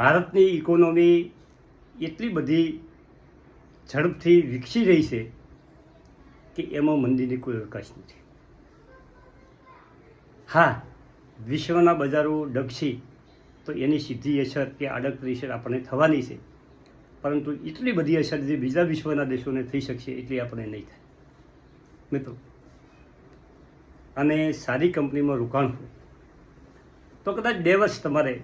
ભારતની ઇકોનોમી એટલી બધી ઝડપથી વિકસી રહી છે કે એમાં મંદીની કોઈ અવકાશ નથી. હા, વિશ્વના બજારો ડગશી તો એની સીધી અસર કે આડકતરી અસર આપણને થવાની છે. પરંતુ એટલી બધી અસર જે બીજા વિશ્વના દેશોને થઈ શકશે એટલી આપણને નહીં થાય. મિત્રો, અને સારી કંપનીમાં રોકાણ હોય, તો કદાચ બે વર્ષ તમારે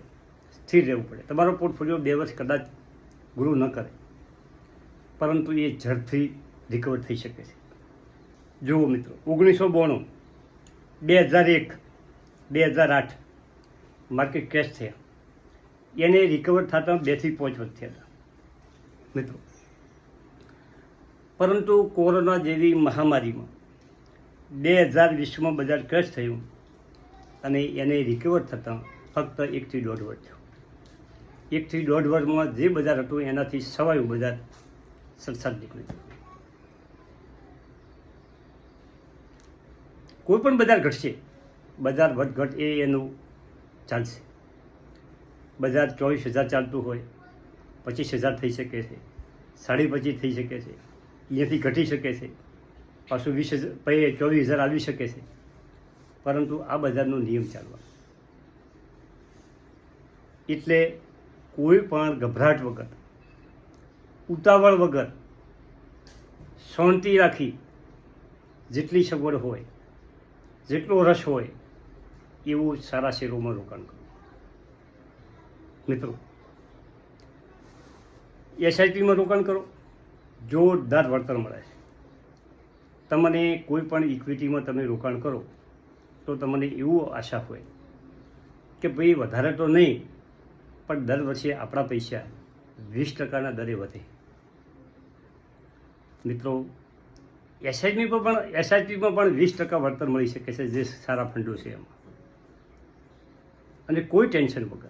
સ્થિર રહેવું પડે. તમારો પોર્ટફોલિયો બે વર્ષ કદાચ ગ્રો ન કરે. પરંતુ એ ઝડપથી રિકવર થઈ શકે છે. જુઓ મિત્રો, ઓગણીસો બોણું, બે હજાર એક, બે હજાર આઠ માર્કેટ ક્રેશ થયા. એને રિકવર થતાં બેથી પાંચ વર્ષ થયા હતા. મિત્રો, પરંતુ કોરોના જેવી મહામારીમાં બે હજાર વીસમાં બજાર ક્રેશ થયું અને એને રિકવર થતાં ફક્ત એકથી દોઢ વર્ષ થયું. એકથી દોઢ વર્ષમાં જે બજાર હતું, એનાથી સવાયું બજાર સડસઠ નીકળ્યું કોઈ પણ બજાર ઘટશે, બજાર વધઘટ એ એનું ચાલશે. બજાર ચોવીસ હજાર ચાલતું હોય, પચીસ હજાર થઈ શકે છે, સાડી પચીસ થઈ શકે છે અહીંયાથી ઘટી શકે છે, પાછું વીસ હજાર પછી ચોવીસ હજાર આવી શકે છે. પરંતુ આ બજારનો નિયમ ચાલવા. એટલે કોઈ પણ ગભરાટ વગર, ઉતાવળ વગર શાંતિ રાખી જેટલી સગવડ હોય, જેટલો રસ હોય, એવું સારા શેરોમાં રોકાણ કરવું મિત્રો એસઆઈપીમાં રોકાણ કરો, જોરદાર વળતર મળે છે. તમને કોઈ પણ ઇક્વિટીમાં તમે રોકાણ કરો, તો તમને એવું આશા હોય કે ભાઈ વધારે તો નહીં પણ દર વર્ષે આપણા પૈસા વીસ ટકાના દરે વધે. મિત્રો એસઆઈપીમાં પણ એસઆઈપીમાં પણ વીસ ટકા વળતર મળી શકે છે, જે સારા ફંડો છે એમાં. અને કોઈ ટેન્શન વગર.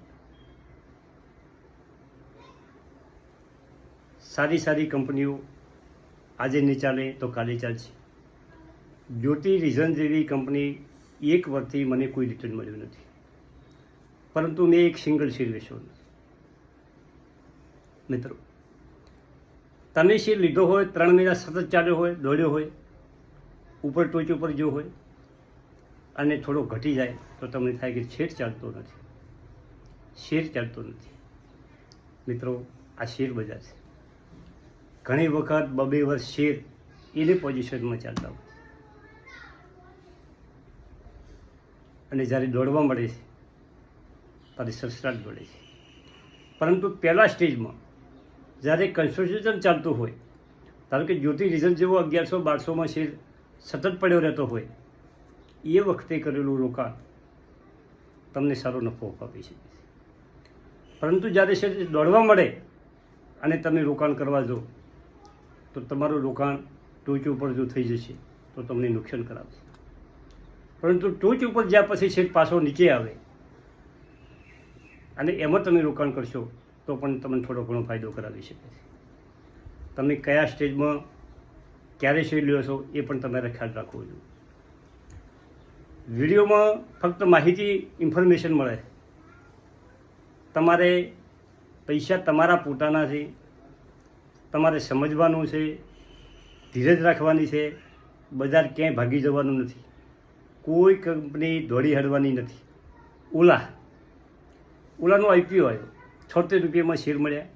સારી સારી કંપનીઓ આજે નહીં ચાલે તો કાલે ચાલશે. જ્યોતિ રિઝન જેવી કંપની એક વર્ષથી મને કોઈ રિટર્ન મળ્યું નથી. પરંતુ મેં એક સિંગલ શેર વેચ્યો નથી મિત્રો, તમે શેર લીધો હોય, ત્રણ મહિના સતત ચાલ્યો હોય, દોડ્યો હોય, ઉપર ટોચ ઉપર જો હોય, અને થોડો ઘટી જાય, તો તમને થાય કે શેર ચાલતો નથી. શેર ચાલતો નથી. મિત્રો, આ શેર બજાર છે. ઘણી વખત બબે વર્ષ શેર એની પોઝિશનમાં ચાલતા હોય. અને જ્યારે દોડવા મળે છે ત્યારે સસરાટ દોડે છે. પરંતુ પહેલાં સ્ટેજમાં જ્યારે કન્સ્ટ્રક્શન ચાલતું હોય, ધારો કે જ્યોતિ રિઝલ્ટ જેવો અગિયારસો, બારસોમાં શેર સતત પડ્યો રહેતો હોય, એ વખતે કરેલું રોકાણ તમને સારો નફો આપી શકે પરંતુ જ્યારે શેર દોડવા મળે અને તમે રોકાણ કરવા જો તો તમારું રોકાણ ટોચ ઉપર જો થઈ જશે, તો તમને નુકસાન કરાવશે. પરંતુ ટોચ ઉપર જ્યાં પછી શેર પાછો નીચે આવે અને એમાં તમે રોકાણ કરશો, તો પણ તમને થોડો ઘણો ફાયદો કરાવી શકે છે. તમે કયા સ્ટેજમાં ક્યારે શેર લ્યો છો, એ પણ તમારે ખ્યાલ રાખવો જોઈએ. વિડીયોમાં ફક્ત માહિતી, ઇન્ફોર્મેશન મળે. તમારે પૈસા તમારા પોતાના છે, તમારે સમજવાનું છે, ધીરજ રાખવાની છે, બજાર ક્યાંય ભાગી જવાનું નથી. કોઈ કંપની દોડી હડવાની નથી. ઓલા ઓલાનો આઈપીઓ આવ્યો છોતેર રૂપિયામાં શેર મળ્યા.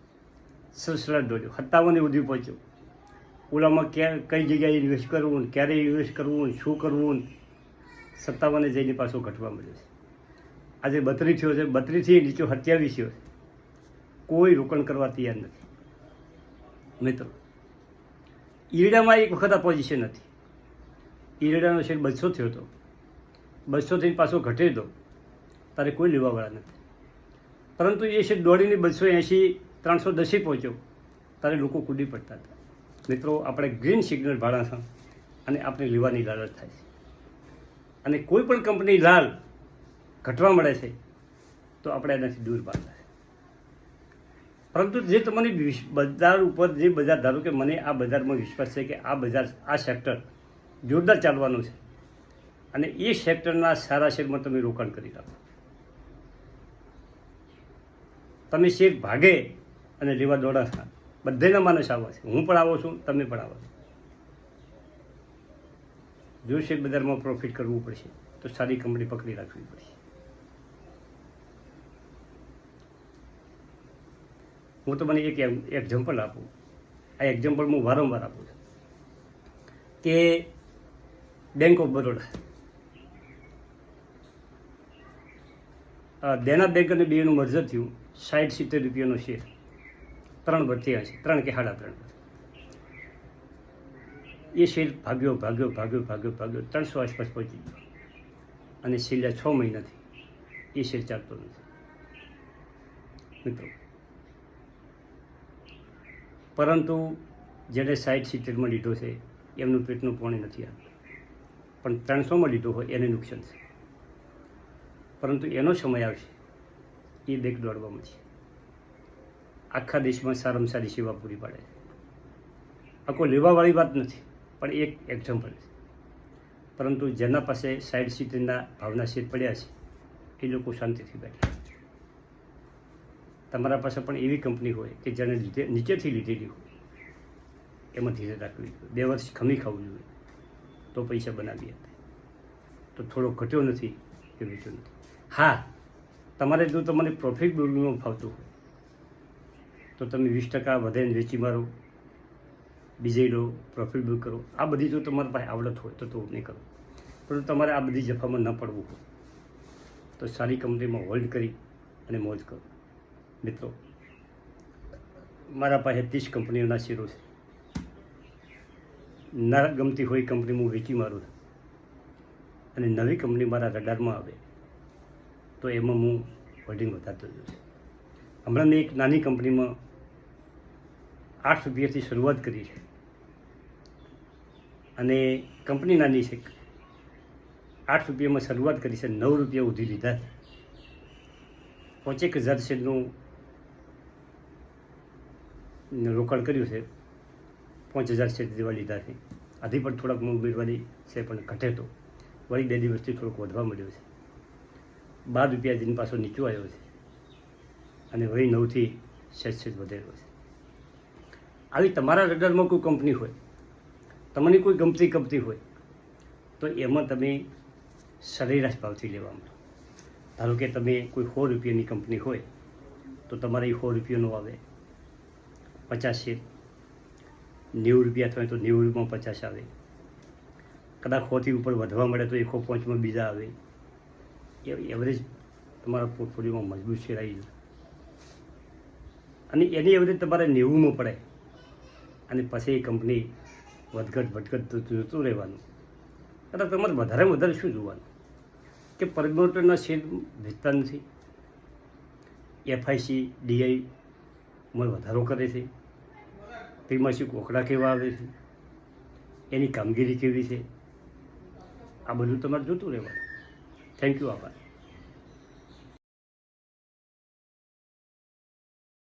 સડસઠ દોડ્યો સત્તાવને સુધી પહોંચ્યો. ઓલામાં ક્યાં કઈ જગ્યાએ ઇન્વેસ્ટ કરવું, ક્યારે ઇન્વેસ્ટ કરવું, શું કરવું? સત્તાવને જઈને પાછો ઘટવા મળ્યો છે. આજે બત્રીસ થયો છે. બત્રીસથી નીચો સત્યાવીસ થયો છે. કોઈ રોકાણ કરવા તૈયાર નથી. મિત્રો, ઈરડામાં એક વખત આ પોઝિશન હતી. ઈરડાનો શેર બસો થયો હતો. બસોથી પાછો ઘટે તો, તારે કોઈ લેવાવાળા નથી. પરંતુ એ છે દોડીને બસો એંશી, ત્રણસો દસે પહોંચ્યો. ત્યારે લોકો કૂદી પડતા હતા. મિત્રો, આપણે ગ્રીન સિગ્નલ ભાડા છે અને આપણે લેવાની લાલચ થાય છે. અને કોઈ પણ કંપની લાલ ઘટવા મળે છે, તો આપણે એનાથી દૂર છે. પરંતુ જે તમને બજાર ઉપર જે બજાર, ધારો કે મને આ બજારમાં વિશ્વાસ છે કે આ બજાર, આ સેક્ટર જોરદાર ચાલવાનું છે. અને એ સેક્ટરના સારા શેરમાં તમે રોકાણ કરી રાખો તમે શેખ ભાગે અને લેવા દોડા થા બધાના માણસ આવો છે. હું પણ આવો છું, તમે પણ આવો છો. જો શેર બજારમાં પ્રોફિટ કરવું પડશે, તો સારી કંપની પકડી રાખવી પડશે. હું તમને એક એક્ઝામ્પલ આપું. આ એક્ઝામ્પલ હું વારંવાર આપું છું. કે bank of Baroda Dena bank અને બેનું મર્જર થયું. સાઠ સિત્તેર રૂપિયાનો શેર ત્રણ બત્રીસ છે. ત્રણ કે સાડા ત્રણ. એ શેર ભાગ્યો ભાગ્યો ભાગ્યો ભાગ્યો ભાગ્યો, ત્રણસો આસપાસ પહોંચી ગયો. અને છેલ્લા છ મહિનાથી એ શેર ચાલતો નથી. મિત્રો, પરંતુ જેણે સાઠ સિત્તેરમાં લીધો છે, એમનું પેટનું પાણી નથી આવતું પણ ત્રણસોમાં લીધો હોય એને નુકસાન છે. પરંતુ એનો સમય આવશે. એ બેગ દોડવામાં છે આખા દેશમાં સારામાં સારી સેવા પૂરી પાડે છે. આ કોઈ લેવાવાળી વાત નથી, પણ એક એક્ઝામ્પલ છે. પરંતુ જેના પાસે સાઈડ સીટના ભાવના સીટ પડ્યા છે, એ લોકો શાંતિથી બેઠા તમારા પાસે પણ એવી કંપની હોય કે જેને લીધે, નીચેથી લીધેલી હોય, એમાં ધીરે રાખવી જોઈએ. બે વર્ષ ખમી ખાવું જોઈએ, તો પૈસા બનાવી હતા તો થોડો ઘટ્યો નથી કે વેચ્યો નથી. હા તમારે જો તમને પ્રોફિટ બોલવું ફાવતું હોય, તો તમે વીસ ટકા વધે વેચી મારો, બીજે લો પ્રોફિટ બુક કરો. આ બધી જો તમારી પાસે આવડત હોય તો તો નહીં કરો. પરંતુ તમારે આ બધી જફામાં ન પડવું હોય. તો સારી કંપનીમાં હોલ્ડ કરી અને મોજ કરો. મિત્રો, મારા પાસે ત્રીસ કંપનીઓના શેરો છે. ના ગમતી હોય કંપની હું વેચી મારું અને નવી કંપની મારા રડારમાં આવે. તો એમાં હું હોલ્ડિંગ વધારતો જઉં છું. હમણાં મેં એક નાની કંપનીમાં આઠ રૂપિયાથી શરૂઆત કરી છે. અને કંપની નાની છે. આઠ રૂપિયામાં શરૂઆત કરી છે નવ રૂપિયા ઉધી લીધા પોચેક હજાર શેરનું રોકાણ કર્યું છે. પાંચ હજાર શેર જેવા લીધા છે. પણ થોડાક મેળવાની છે પણ ઘટે તો. વળી બે દિવસથી થોડોક વધવા મળ્યો છે. બાર રૂપિયા જેની પાછો નીચો આવ્યો છે. અને વળી નવથી સેજ વધેલો છે. આવી તમારા રડરમાં કોઈ કંપની હોય, તમને કોઈ ગમતી કંપની હોય, તો એમાં તમે સરેરાશ ભાવથી લેવા માંડો. ધારો કે તમે કોઈ સો રૂપિયાની કંપની હોય, તો તમારે એ સો રૂપિયાનો આવે પચાસ શેર નેવું રૂપિયા થાય તો નેવું રૂપિયામાં પચાસ આવે. કદાચ સોથી ઉપર વધવા મળે તો એકસો પાંચમાં બીજા આવે. એવરેજ તમારા પોર્ટફોલિયોમાં મજબૂત શેર આવી અને એની એવરેજ તમારે નેવુંમાં પડે. અને પછી એ કંપની વધઘટ વધઘટ જોતું રહેવાનું. કદાચ તમારે વધારે વધારે શું જોવાનું? કે પરમોટરના શેર વેચતા નથી. એફઆઈસી ડીઆઈમાં વધારો કરે છે. ત્રિમાસિક કોકડા કેવા આવે છે? એની કામગીરી કેવી છે? આ બધું તમારે જોતું રહેવાનું. થેન્ક યુ આભાર